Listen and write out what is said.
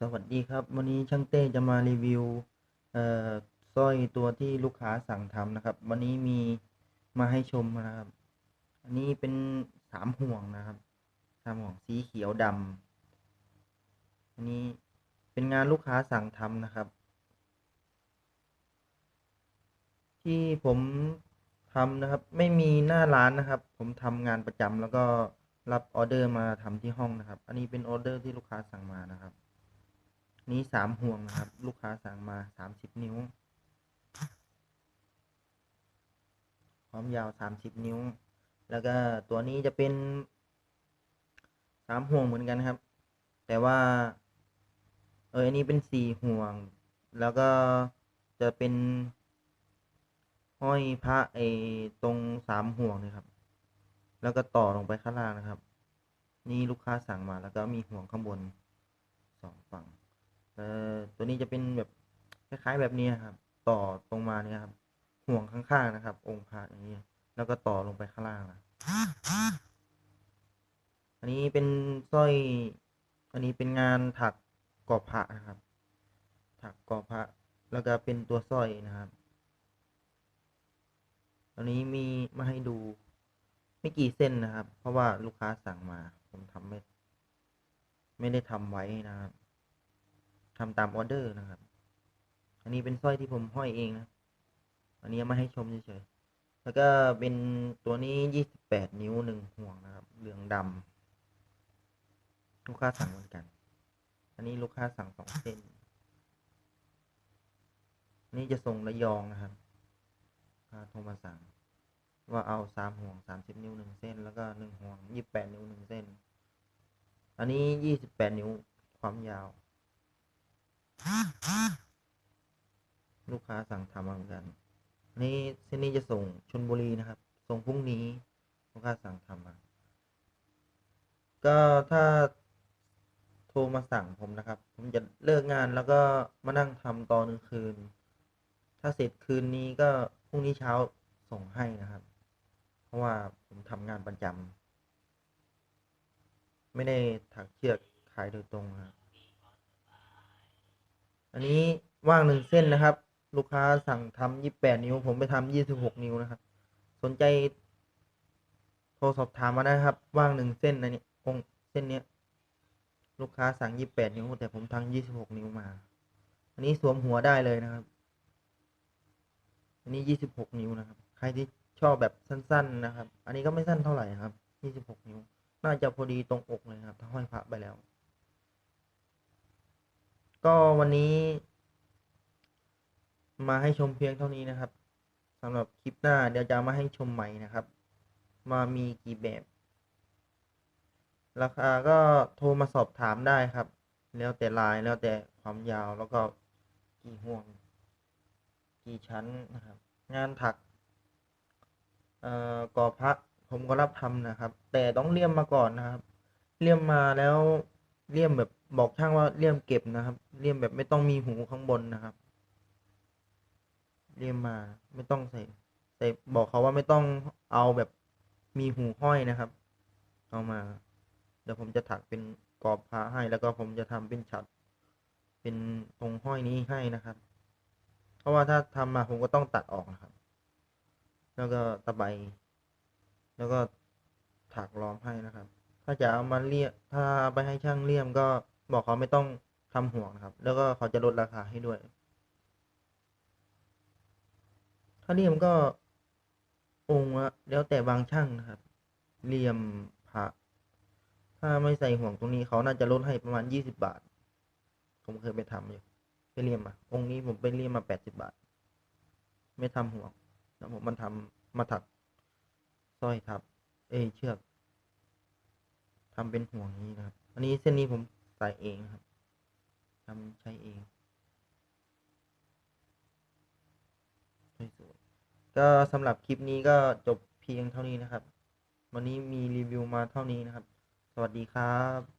สวัสดีครับ วันนี้ช่างเต้จะมารีวิวเอ่อสร้อยตัวที่ลูกค้าสั่งทำนะครับ วันนี้มีมาให้ชมนะครับ อันนี้เป็นสามห่วงนะครับสามห่วงสีเขียวดำอันนี้เป็นงานลูกค้าสั่งทำนะครับ ที่ผมทำนะครับ ไม่มีหน้าร้านนะครับ ผมทำงานประจำแล้วก็รับออเดอร์มาทำที่ห้องนะครับ อันนี้เป็นออเดอร์ที่ลูกค้าสั่งมานะครับ นี้สามห่วงนะครับ ลูกค้าสั่งมาสามสิบนิ้ว ความยาวสามสิบนิ้ว แล้วก็ตัวนี้จะเป็นสามห่วงเหมือนกันครับ แต่ว่า เอออันนี้เป็นสี่ห่วง แล้วก็จะเป็น ห้อยพระไอตรงสามห่วงนะครับ แล้วก็ต่อลงไปข้างล่างนะครับ นี่ลูกค้าสั่งมาแล้วก็มีห่วงข้างบนสองฝั่ง เอ่อตัวนี้จะเป็นแบบคล้ายๆแบบนี้ครับ ต่อตรงมาเนี่ยครับ ห่วงข้างๆนะครับ องค์พระอย่างนี้ แล้วก็ต่อลงไปข้างล่างนะอันนี้เป็นสร้อย อันนี้เป็นงานถักกอบพระนะครับ ถักกอบพระแล้วก็เป็นตัวสร้อยนะครับอันนี้มีมาให้ดูไม่กี่เส้นนะครับ เพราะว่าลูกค้าสั่งมา ผมทำไม่ ไม่ได้ทำไว้นะครับ ทำตามออเดอร์นะครับ อันนี้เป็นสร้อยที่ผมห้อยเองนะ อันนี้มาให้ชมเฉยๆ แล้วก็เป็นตัวนี้ยี่สิบแปดนิ้วหนึ่งห่วงนะครับ เหลืองดำลูกค้าสั่งเหมือนกัน อันนี้ลูกค้าสั่งสองเส้นนนี้จะส่งระยองนะครับค้าโทรมาสั่ง ว่าเอาสามห่วงสามสิบนิ้วหนึ่งเส้น แล้วก็หนึ่งห่วงยี่สิบแปดนิ้วหนึ่งเส้น อันนี้ยี่สิบแปดนิ้วความยาว ลูกค้าสั่งทำมาเหมือนกันนนี้เส้นนี้จะส่งชนบุรีนะครับ ส่งพรุ่งนี้ลูกค้าสั่งทำมา ก็ถ้าโทรมาสั่งผมนะครับ ผมจะเลิกงานแล้วก็มานั่งทำตอนกลางคืน ถ้าเสร็จคืนนี้ก็พรุ่งนี้เช้าส่งให้นะครับ เพราะว่าผมทำงานประจำไม่ได้ถักเชือกขายโดยตรงครับ อันนี้ว่างหนึ่งเส้นนะครับ ลูกค้าสั่งทำยี่แปดนิ้ว ผมไปทำยี่สิบหกนิ้วนะครับ สนใจ โทรสอบถามมาได้ครับ ว่างหนึ่งเส้นอันนี้องค์เส้นเนี้ย ลูกค้าสั่งยี่แปดนิ้ว แต่ผมทำยี่สิบหกนิ้วมา อันนี้สวมหัวได้เลยนะครับ อันนี้ยี่สิบหกนิ้วนะครับ ใครที่ชอบแบบสั้น ๆ นะครับ อันนี้ก็ไม่สั้นเท่าไหร่ครับยี่สิบหกนิ้ว น่าจะพอดีตรงอกเลยครับ ถ้าห้อยพระไปแล้ว ก็วันนี้ มาให้ชมเพียงเท่านี้นะครับสำหรับคลิปหน้าเดี๋ยวจะมาให้ชมใหม่นะครับ มามีกี่แบบ ราคาก็โทรมาสอบถามได้ครับ แล้วแต่ลายแล้วแต่ความยาวแล้วก็กี่ห่วง กี่ชั้นนะครับ งานถักเอ่อกอพระผมก็รับทำนะครับ แต่ต้องเลี่ยมมาก่อนนะครับ เลี่ยมมาแล้ว เลี่ยมแบบบอกช่างว่าเลี่ยมเก็บนะครับ เลี่ยมแบบไม่ต้องมีหูข้างบนนะครับ เลี่ยมมาไม่ต้องใส่ใส่บอกเขาว่าไม่ต้องเอาแบบมีหูห้อยนะครับ เอามา เดี๋ยวผมจะถักเป็นกรอบพระให้ แล้วก็ผมจะทำเป็นฉัดเป็นตรงห้อยนี้ให้นะครับ เพราะว่าถ้าทำมาผมก็ต้องตัดออกนะครับ แล้วก็ตะไบแล้วก็ถักล้อมให้นะครับ ถ้าจะเอามาเลี่ยมถ้าไปให้ช่างเลี่ยมก็บอกเขาไม่ต้องทำห่วงนะครับ แล้วก็เขาจะลดราคาให้ด้วย ถ้าเลี่ยมก็องค์ละแล้วแต่บางช่างนะครับเลี่ยมพระถ้าไม่ใส่ห่วงตรงนี้เขาน่าจะลดให้ประมาณยี่สิบาท ผมเคยไปทำอยู่ไปเลี่ยมมาองค์นี้ผมไปเลี่ยมมาแปดสิบาท ไม่ทำห่วงแล้วผมมันทำมาถักสร้อยทับ เอเชือก ทำเป็นห่วงนี้นะครับ อันนี้เส้นนี้ผมใส่เองครับทำใช้เองสวยๆก็สำหรับคลิปนี้ก็จบเพียงเท่านี้นะครับ วันนี้มีรีวิวมาเท่านี้นะครับ สวัสดีครับ